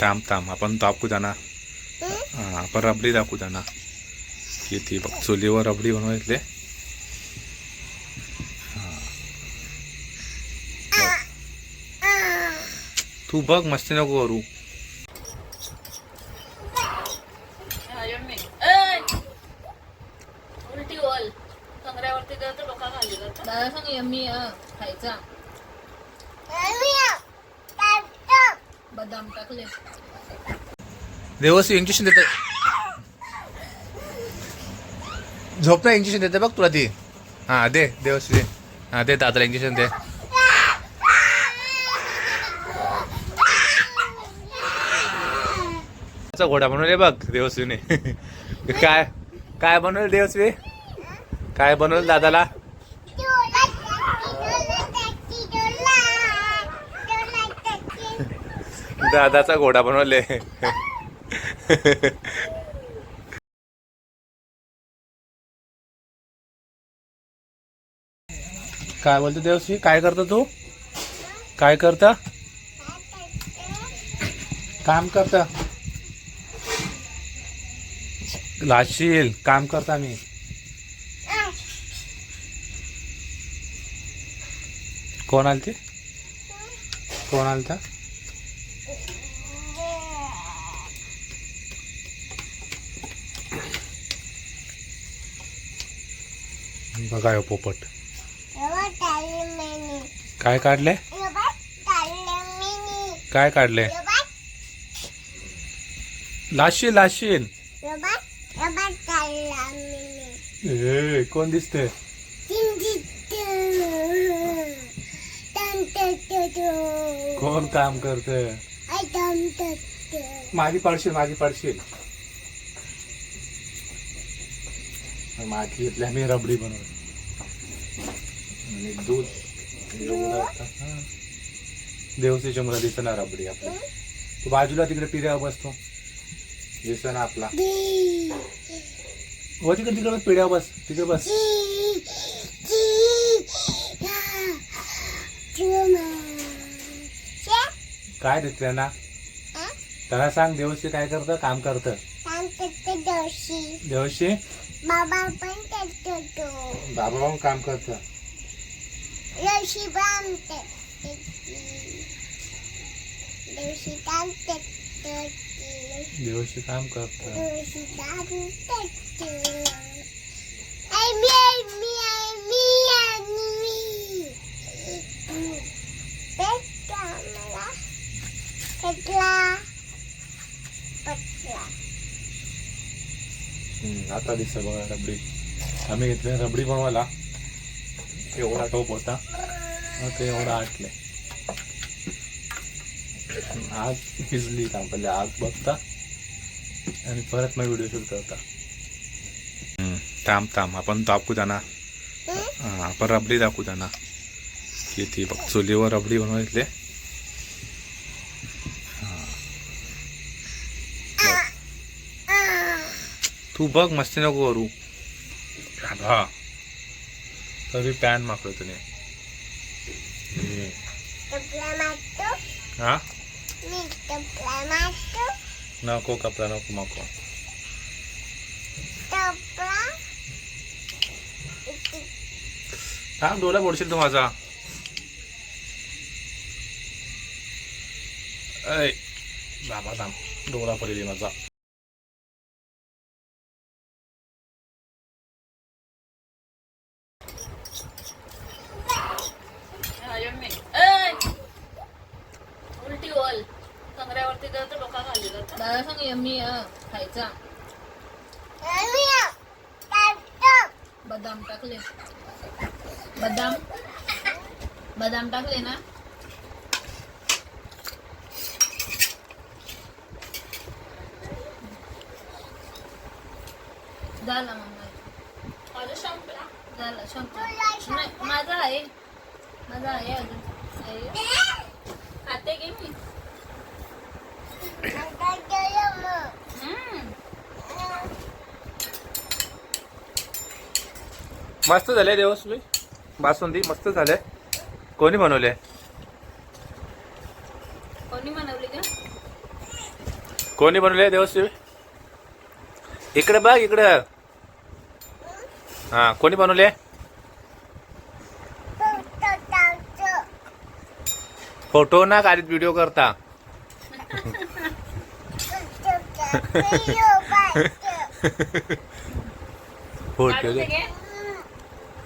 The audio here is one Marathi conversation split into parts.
थांब थांब. आपण दाखवू त्यांना आपण रबडी दाखवू त्यांना किती बघ चुलीवर रबडी बनवायतले तू बघ मस्ती नको करू उलटी ओल कंगऱ्यावरती गेलं तर डोका खाली जातं दादा सांग यम्मी खायचा बदाम टाकले देवस्वी इंजेक्शन देतात झोपला इंजेक्शन देते बघ तुला ती. हा दे देवस्वी दे हा दे दादाला इंजेक्शन दे घोडा बनवले बघ देवस्वीने काय काय बनवलं देवस्वी काय बनवलं दादाला? दादाचा घोडा बनवले. काय बोलतो देवश्री? काय करतो तू? काय करता? काम करता? लाशील काम करता मी. कोण आलते? कोण आलता? बघा ह्यो पोपट. काय काढले? काय काढले? लाशील लाशील ए कोण दिसते कोण काम करते माझी पडशील माझी पडशील. माझी इथल्या मी रबडी बनवली आणि दूध. देवसी चमरा दिसना रबडी आपली. तू बाजूला तिकडे पिढ्यावर बसतो. दिसना आपला. हो तिकडे तिकडे बस पिढ्यावर बस. तिकडे बस. काय देत त्यांना त्याला सांग देवशी काय करतं काम करतं. देवशी बाबा पण करतो तो. बाबा पण काम करतं. दिवशी पण दिवशी काम करतो देवशी काम करतं दिवशी काम करतो आई मी आई मी आई मी आणि मी पेटला मला पेटला पटला हम्म, आता दिसतं बघा रबडी आम्ही घेतले रबडी बनवायला एवढा टोप होता. मग ते एवढा आटले. आग भिजली का पहिले? आग बघता. आणि परत मग व्हिडिओ शूट करता. थांब थांब. आपण दाखवू जाणार आपण रबडी दाखवू की किती बघ चुलीवर रबडी बनवायचे. तू बघ मस्ती नको करू. हा तरी पॅन मागतो तुने हा? मारतो नको कपडा नको टपला थांब डोला बोडशील तू माझा. ऐ बाबा थांब डोळा पडली माझा. दादा सांग यम्मी खायचा. बदाम टाकले. बदाम? बदाम टाकले ना? झाला मग झाला संपला. नाही माझा आहे. माझा आहे अजून. खाते मी? हम्म. मस्त झाले देवस्वी बासुंदी मस्त झाले. कोणी बनवले? कोणी बनवली कोणी बनवले देवस्वी इकडे बघ इकडे. हा कोणी बनवले? फोटो ना काढीत व्हिडिओ करता. फोटो दे.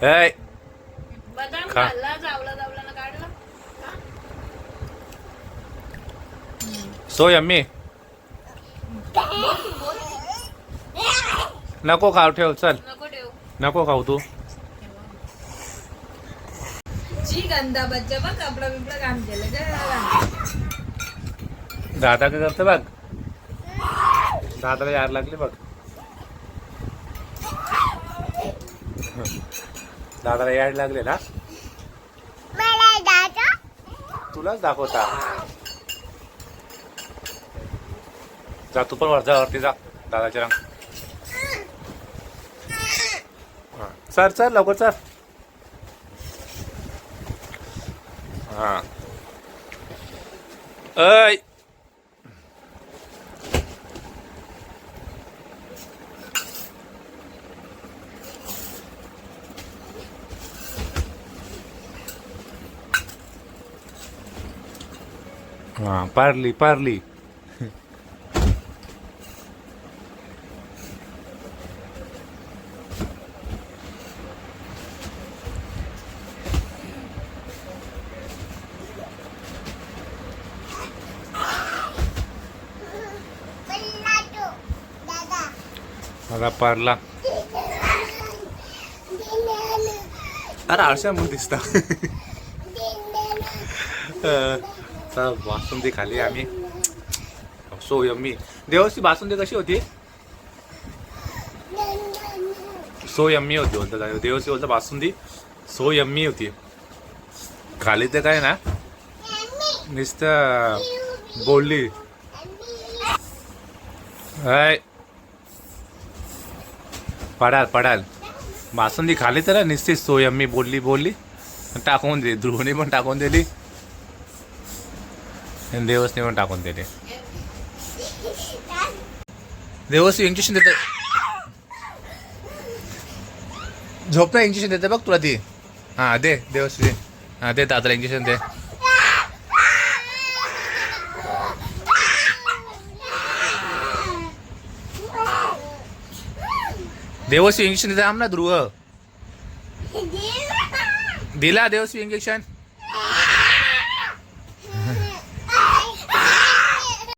ऐ, बदाम खा. खाल्ला चावला चावला ना काढलं सो यम्मी. नको खाऊ ठेव चल. नको ठेवू. नको खाऊ तू. जी गंदा बच्चा बघ कपडा बिपडा काम केलं दादा काय करते बघ? दादाला यार लागली बघ. दादाला याड लागले ना? मला दादा. तुलाच दाखवता. जा तू पण वरती जा दादाच्या रंग. हा. चल चल लवकर चल. हा. ऐ हा पारली पारली पल्ला तो दादा मला आता बासुंदी खाली आम्ही. So yummy. देवाची बासुंदी कशी होती? सो यम्मी होती बोलतात. आहे. देवाची बासुंदी. सो यम्मी होती. खाली तर काय ना? नुसतं बोलली. हाय पडाल पडाल. बासुंदी खाली तर निश्चित सो यम्मी बोलली बोलली. टाकून दिली ध्रुवणी पण टाकून दिली. आणि देवसने पण टाकून दिली देवस इंजेक्शन देते झोप ना इंजेक्शन देते बघ तुला ती. हा दे देवश्री हा दे दादाला इंजेक्शन दे. देवश्री इंजेक्शन देते आम ना ध्रुव. दिला. देवश्री इंजेक्शन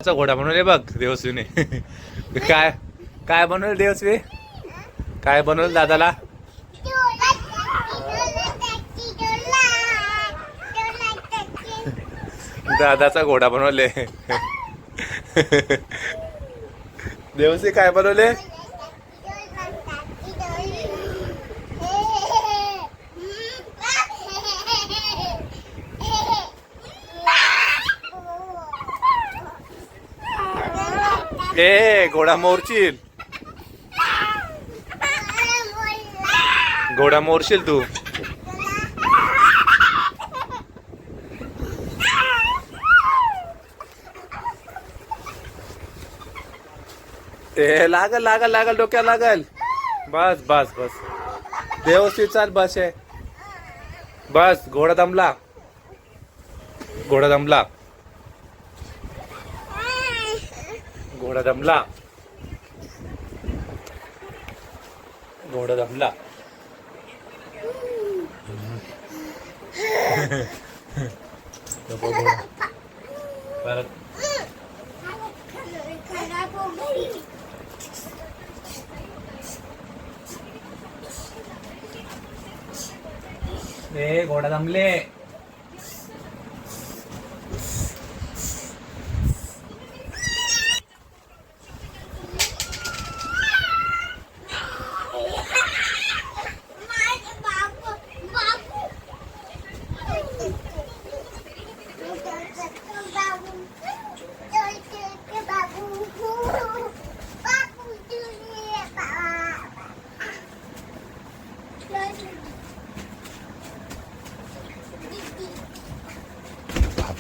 चा घोडा बनवले बघ देवस्वीने काय काय बनवलं देवस्वी काय बनवलं दादाला? दादाचा घोडा बनवले. देवस्वी काय बनवले? ए घोडा मोरशील. घोडा मोरशील तू. ए लागल लागल लागल डोक्या लागल. बस बस बस. व्यवस्थित चाल बस आहे बस घोडा दमला. घोडा दमला. घोडा दमला घोडा दमला नको घोडा. परत ए घोडा दमले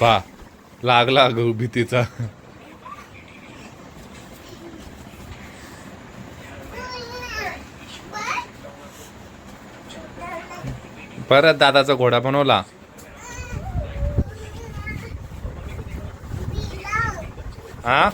पा लागला गहू भीतीचा परत दादाचा घोडा बनवला. हा?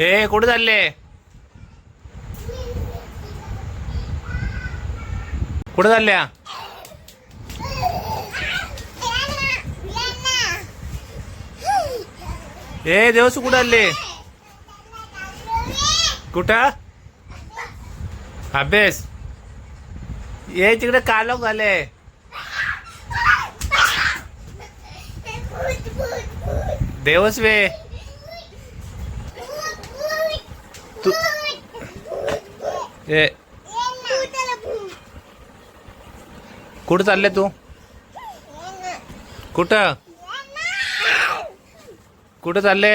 हे कुठे चालले? कुठे चालल्या? ए देवस कुठे आले कुठं? अभ्यास. ये तिकडे कालो झाले देवस वे तू ए. कुठं चालले तू? कुठं? कुठं चालले?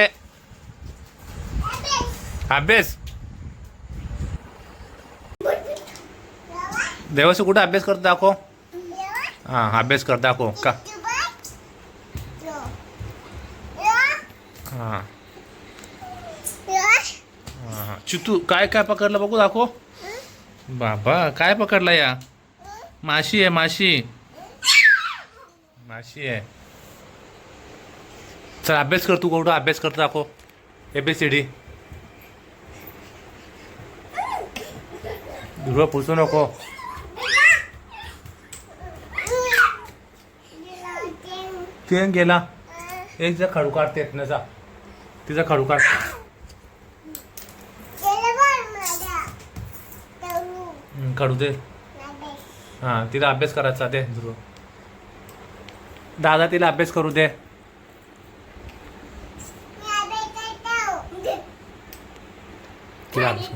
अभ्यास. देवस कुठं अभ्यास करत दाखव. हां अभ्यास कर दाखव. का? हां हां. चितू काय काय पकडलं बघू दाखव. बाबा काय पकडला या? माशी आहे माशी. माशी आहे. चल अभ्यास कर तू कुठं अभ्यास करतो दाखव. A B C D Durga पुसू नको. ते गेला. एक जा खडू काढते तिचा खडू काढ. काढू दे. हां तिला अभ्यास करायचा दे ध्रुव. दादा तिला अभ्यास करू दे. तिला अभ्यास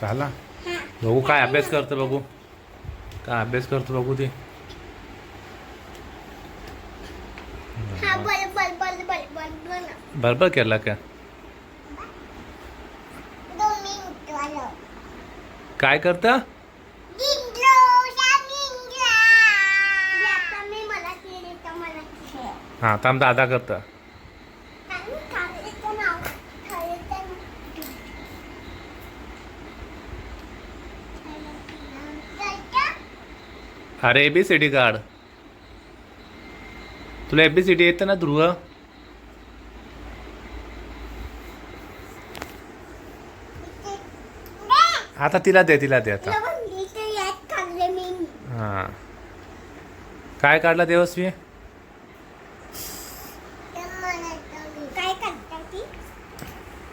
झाला बघू काय अभ्यास करतो बघू. काय अभ्यास करतो बघू ते. बरोबर केला का दोन मिनिट वाला काय करता? हा तर हां थांब दादा करता. अरे एबीसीडी सी डी काढ तुला एबीसीडी सी येतं ना ध्रुव? आता तिला दे तिला दे आता. हां. काय काढला देवस्वी? काय करता ती?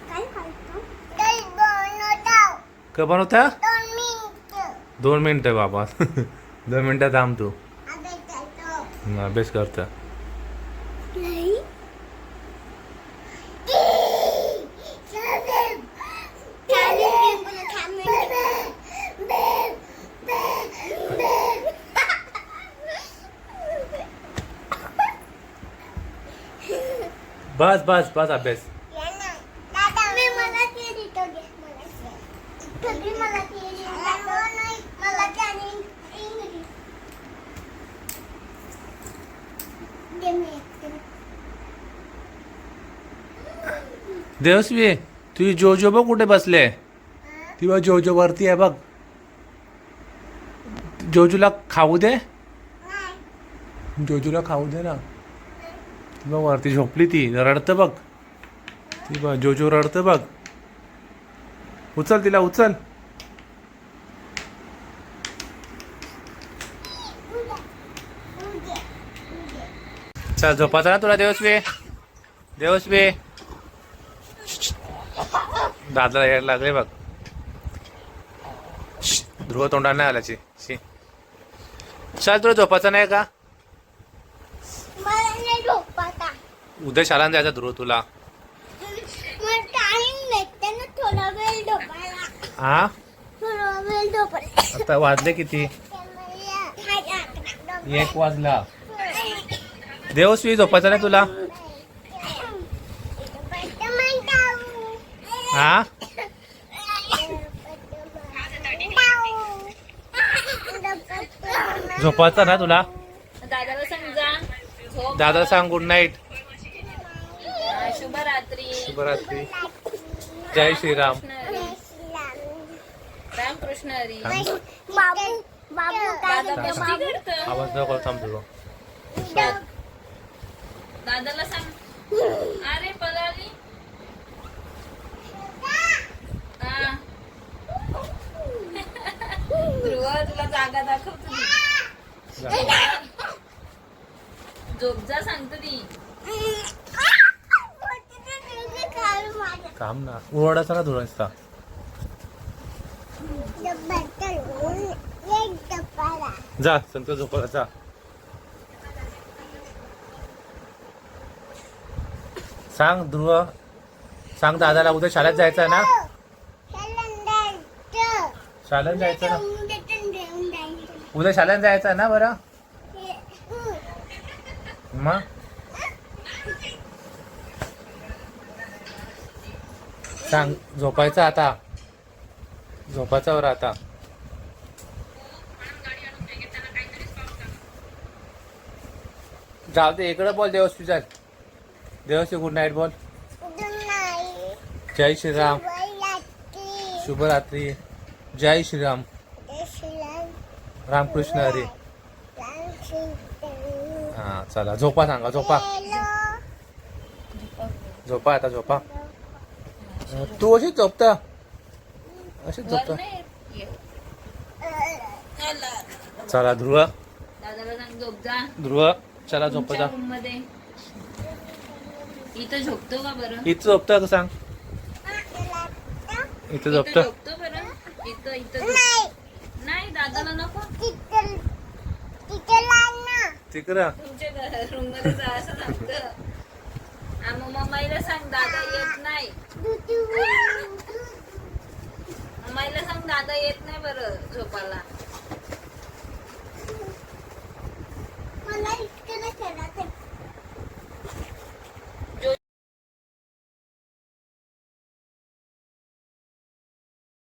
काय करतो दल बनवतो का बनवता? दोन मिनिट. बाबा. दोन मिनटं थांब तू. अभ्यास करता नाही बस बस बस अभ्यास मी मला ते देतो घे मला ते. तुम्ही मला ते देतो. मला ते आणि इंग्लिश. दे मी एक तरी. देवस्वी तुझी जोजो बघ कुठे बसले ती बघ जोजो वरती आहे बघ जोजूला खाऊ दे. जोजूला खाऊ दे ना ती बघ वरती झोपली ती रडतं बघ. ती बघ जो रडतं बघ. उचल तिला उचल. चल झोपाचा ना तुला देवस्वे? देवस्वे? दादला यायला लागले बघ. ध्रुव तोंडाला नाही आल्याची चल तुला झोपाचा नाही का? उद्या शाळात जायचं ध्रुव तुला? ना हा आता वाजले किती? एक वाजला. देवस्वी झोपायचं नाही तुला? हा? झोपायचं ना तुला? दादाला सांग गुड नाईट शुभरात्री. जय श्रीराम. कृष्ण हरी. रामकृष्ण हरी आवाज नको दादाला सांग. अरे. ध्रुव तुला जागा दाखवतो मी. झोप जा सांगतो ती. काम ना. ओरडायचा ना ध्रुव नुसता. जा संत झोपायला जा. सांग ध्रुव. सांग दादाला उद्या शाळेत जायचं आहे ना? शाळेत जायचं ना? उद्या शाळेत जायचं आहे ना बरं? मग? सांग झोपायचं आता. झोपायचं बरं आता. जाऊ दे इकडं बोल देवस्वी चल देवस्वी गुड नाईट बोल. जय श्रीराम. शुभरात्री. जय श्रीराम. रामकृष्ण हरी. हा चला झोपा सांगा झोपा. झोपा आता झोपा. तू अशीच झोपता? अशीच झोपता? येत. चला. ध्रुव. दादाला सांग झोप जा. ध्रुव चला झोपा रूममध्ये. इथं झोपतो का बरं? इथं झोपता का सांग. इथं झोपता. झोपतो बरं? इथं इथं झोप- नाही दादाला नको. तिकडं. तुमच्या रूममध्ये जा असं सांगतं आ, मग मम्मीला सांग दादा येत नाही. सांग दादा येत नाही बरं झोपाला मला इतकं नाही खेळायचं